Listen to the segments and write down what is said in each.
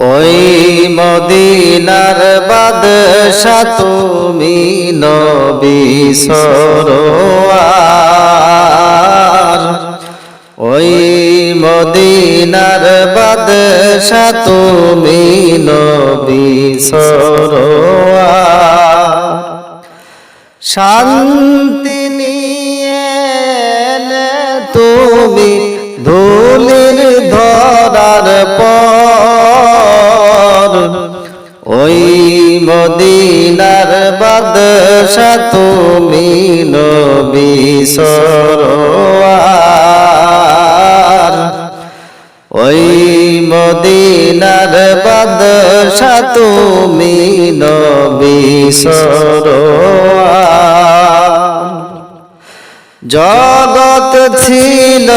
ওই মদিনার বাদশা তুমি নবী সরোয়ার। ওই মদিনার বাদশা তুমি নবী সরোয়ার। শান্তি নিয়ে তুমি ধুলির ধরার পর বাদশা তুমি নবী ওই মদিনার বাদশা তুমি নবী জগৎ ছিল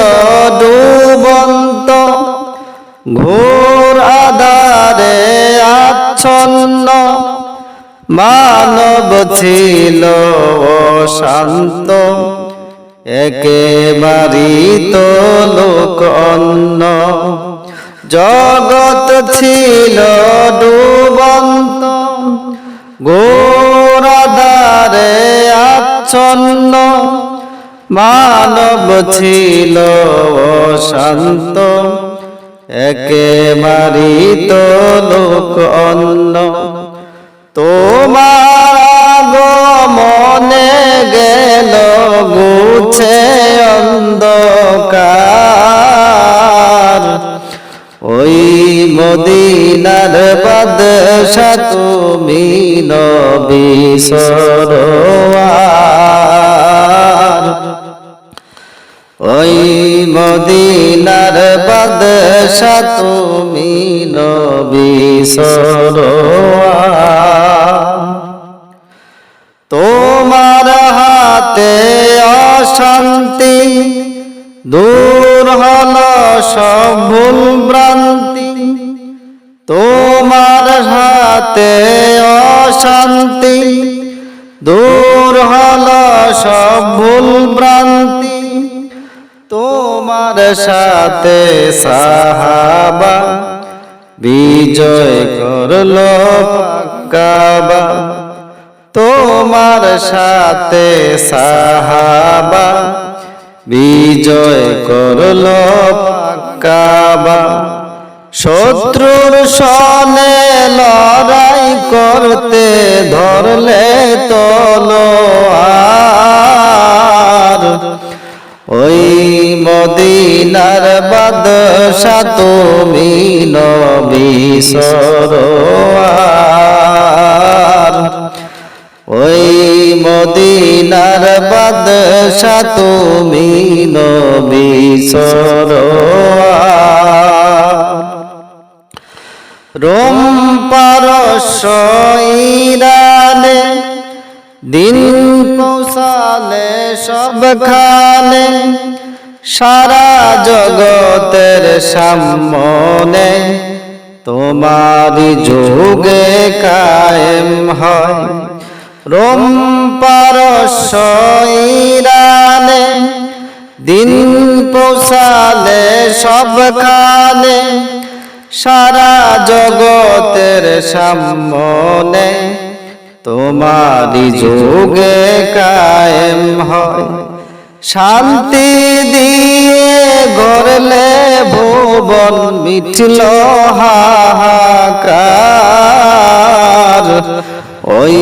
ডুবন্ত ঘোর আধারে আচ্ছন্ন মানব ছিল অশান্ত একেবারি তো লোক অন্য। জগৎ ছিল ডুবন্ত গোরাদারে আচ্ছন্ন। মানব ছিল শান্ত একেবারি তো লোক অন্য। তোমার মনে গেল গুছে অন্ধকার। ওই মদিনার বাদশা তুমি নবী ওই মদিনার বাদশা তুমি নবী তোমার হাতে অশান্তি দূর হল সব ভুল ভ্রান্তি। তোমার হাতে অশান্তি দূর হল সব ভুল ভ্রান্তি। তোমার সাথে সাহাবা বিজয় করল কাবা। তোমার সাথে সাহাবা। বিজয় করল কাবা। শত্রুর সনে লড়াই করতে ধরলে বাদশা তুমি নবী সরোয়ার। ওই মদিনার বাদশা তুমি নবী সরোয়ার। রোম পারস্য ইরানে দিন পৌঁছালে সবখানে সারা জগতের সামনে তোমারি যুগে কায়েম হয়। রোম পারস্য ইরানে দিন পৌঁছালে সবখানে সারা জগতের সামনে তোমারি যুগে কায়েম হয়। শান্তি দিয়ে গড়লে ভুবন মিটল হাহাকার। ওই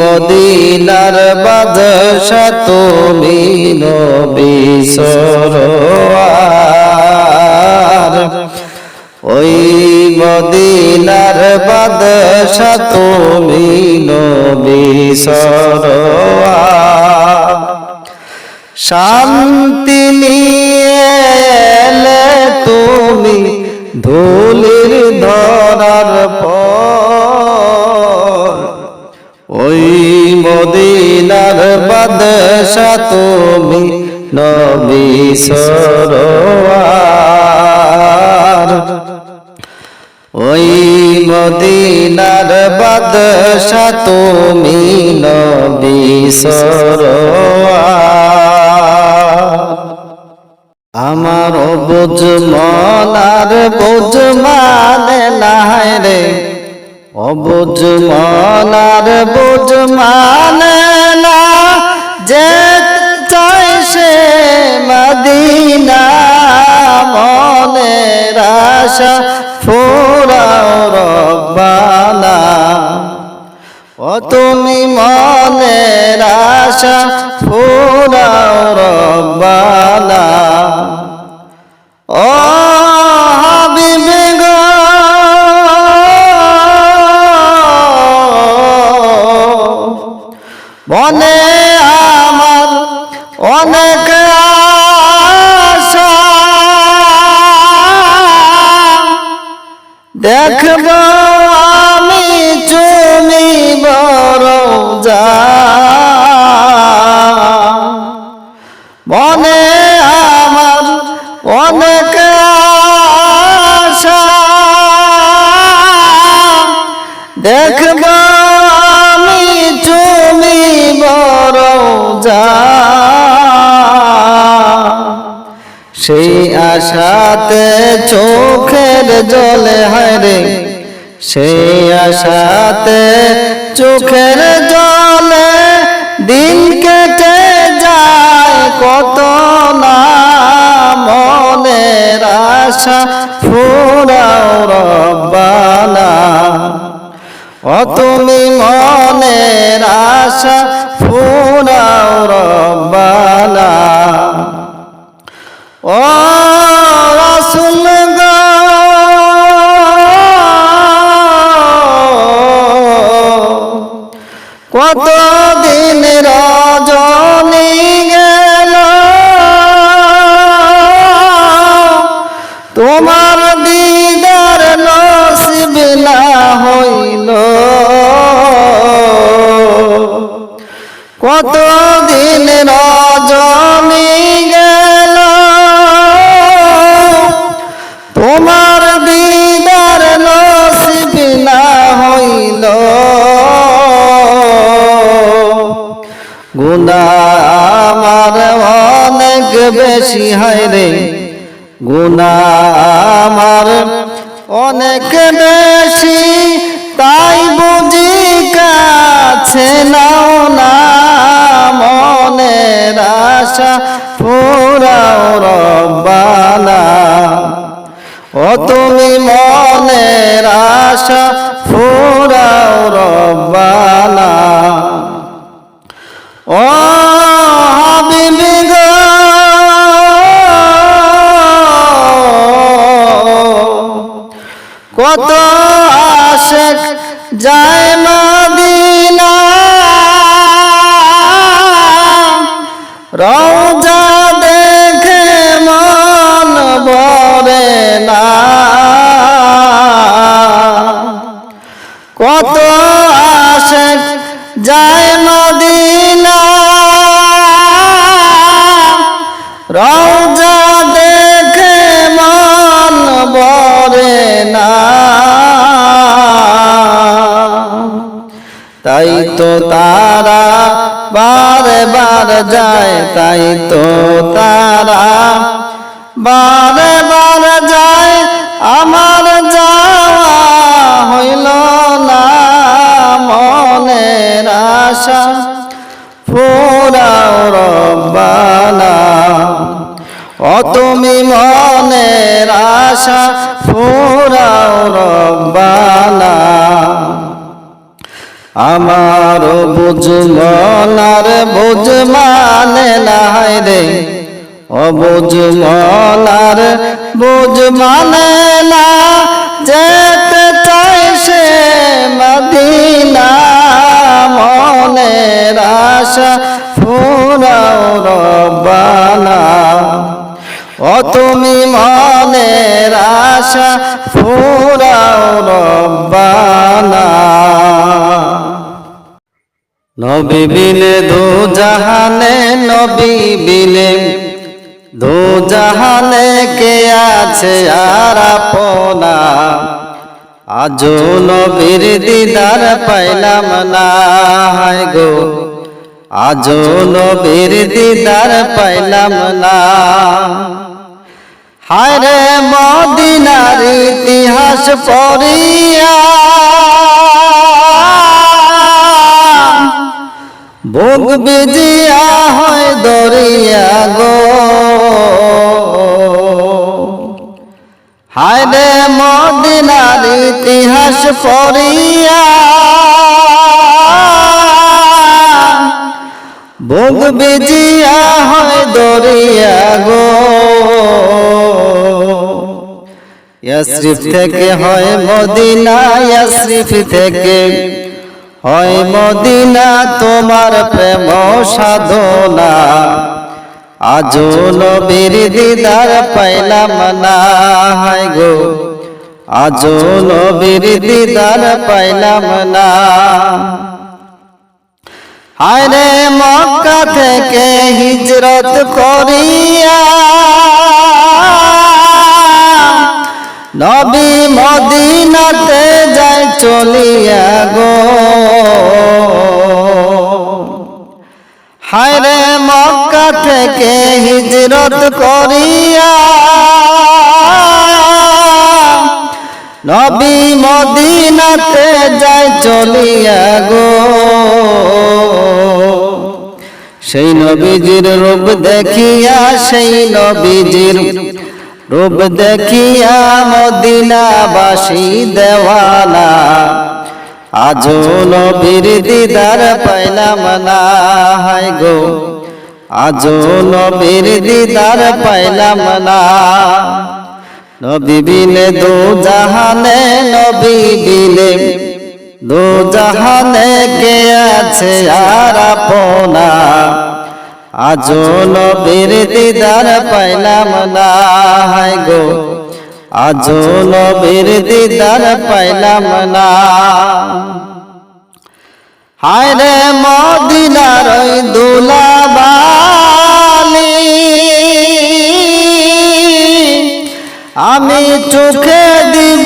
মদিনার বাদশা তুমি নবী সরোয়ার। ওই মদিনার বাদশা তুমি নবী সরোয়ার। শান্তি নিয়ে তুমি ধুলির ধরার পর। ওই মদিনার বাদশা তুমি নবী সরোয়ার। ওই মদিনার বাদশা তুমি নবী সরোয়ার। আমার বুঝ মনার বুঝ মানে নাই রে। অবুঝ মনার বুঝ মানে না। যে চাই সে মদিনা মনের আশা তুমি মনের আশা ফুরাও রব্বানা। ও হাবিবে গো। মনে আমার অনেক আশা। দেখব যা মনে আমার অনেক আশা। দেখব আমি চুমি বড় যা। সেই আশাতে চোখের জলে হারে সেই আশাতে চোখের দিন কেটে যায় কত না মনের আশা? ফুরাও রব্বানা। ও তুমি মনের আশা নাও না মনের আশা পুরাও রব্বানা। ও তুমি মনের আশা, ফুরাও রব্বানা। ও হাবিবি কত আশেক যায় মদিনা রওজা দেখে মন ভরে না। কত আশেক যায় মদিনা। রওজা দেখে মন ভরে না। তাই তো তারা বারে বার যায়, তাই তো তারা বারে বার যায়, আমার যাওয়া হইল না মনের আশা। ফুরাও রব্বানা ও তুমি মনের আশা, ফুরাও আমার বুঝ মনার বুঝ মানে নাই রে। ও বুঝ মনার বুঝ মানে না, যেতে চাই সে মদিনা মনের আশা ফুরাও রব্বানা। ও তুমি মনের আশা ফুরাও রব্বানা। নবী বিনে দু জাহানে, নবী বিনে দু জাহানে কে আছে আর আপনা? আজো নবীর দিদার পাইলাম না গো। আজো নবীর দিদার পাইলাম না। হায় রে মদিনার ইতিহাস পড়িয়া ভোগ বিজিয়া হয় দরিয়া গো। হায় রে মদিনার ইতিহাস পড়িয়া। ভোগ বিজিয়া হয় দরিয়া গো। ইয়াসরিফ থেকে হয় মদিনা, ইয়াসরিফ থেকে হয় মদিনা, তোমার প্রেম সাধনা। আজো নবীর দিদার পাইলাম না, হায় গো। আজো নবীর দিদার পাইলাম না। হায় রে মক্কা থেকে হিজরত করিয়া নবী মদিনাতে যায় চলিয়া গো। হায় রে মক্কা থেকে হিজরত করিয়া। নবী মদিনাতে যায় চলিয়া গো। সেই নবীজির রূপ দেখিয়া, সেই নবীজির রূপ দেখিয়া মদিনাবাসী দেওয়ানা। আজো নবীর দিদার পাইলাম না, হায় গো। আজো নবীর দিদার পাইলাম না। নবী বিলে দু জাহানে নবী বিলে দু জাহানে কে আছে আর আপনা? আজো নবীর দিদার পাইলাম না, হায় গো। আজো নবীর দিদার পাইলাম না। হায় রে মদিনার দুলাবালি। আমি চোখে দিব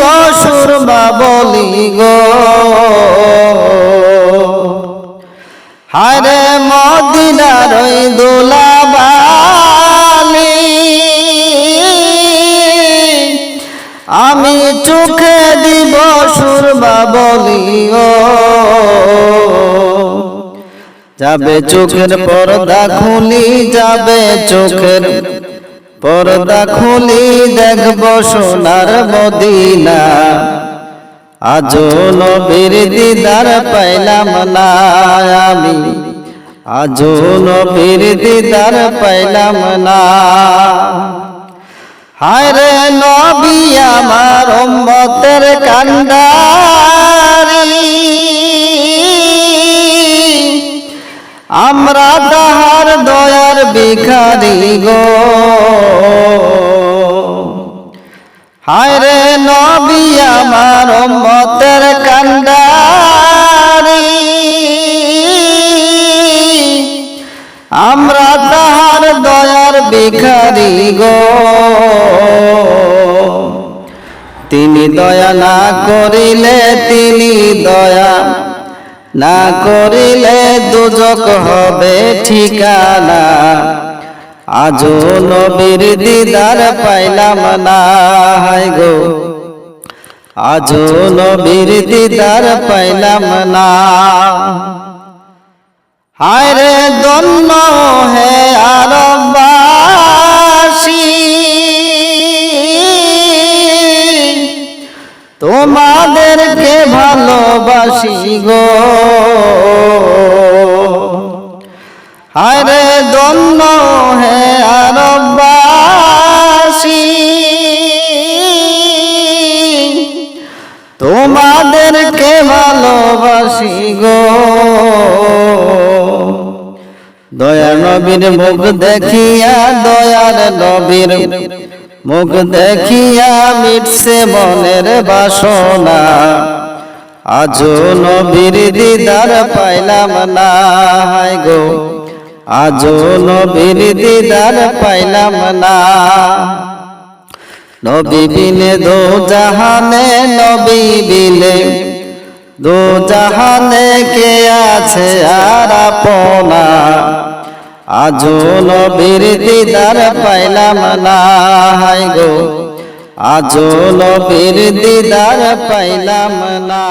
যাবে চোখের পর্দা খুলি, যাবে চোখের পর্দা খুলি, দেখব সোনার মদিনা। আজো নবীর দিদার পাইলাম না আমি। আজো নবীর দিদার পাইলাম না। হায় রে নবী, আমার উম্মতের কান্ডারি। আমরা তাহার দয়ার ভিখারি গো। হায় রে নবী আমার মতের কান্ডারি। আমরা তাহার দয়ার ভিখারি গো। তিনি দয়া না করিলে তিনি দয়া না করিলে দুজক হবে ঠিকানা। আজো নবীর দিদার পাইলাম না গো। আজো নবীর দিদার পাইলাম না। হায় রে দন্ন হে আরবাসী তোমাদেরকে ভালোবাসি গো। হায় রে দন্ন হে আরবাসী তোমাদেরকে ভালোবাসি গো। দয়া নবীর মুখ দেখিয়া দয়ার নবীর মুখ দেখিয়া মিটছে মনের বাসনা। আজো নবীর দিদার পাইলাম না গো। আজো নবীর দিদার পাইলাম না। নবী বিনে দো জাহানে, নবী বিলে দো জাহানে কে আছে আর আপনা? আজো নবীর দিদার পাইলাম না গো। আজো নবীর দিদার পাইলাম না।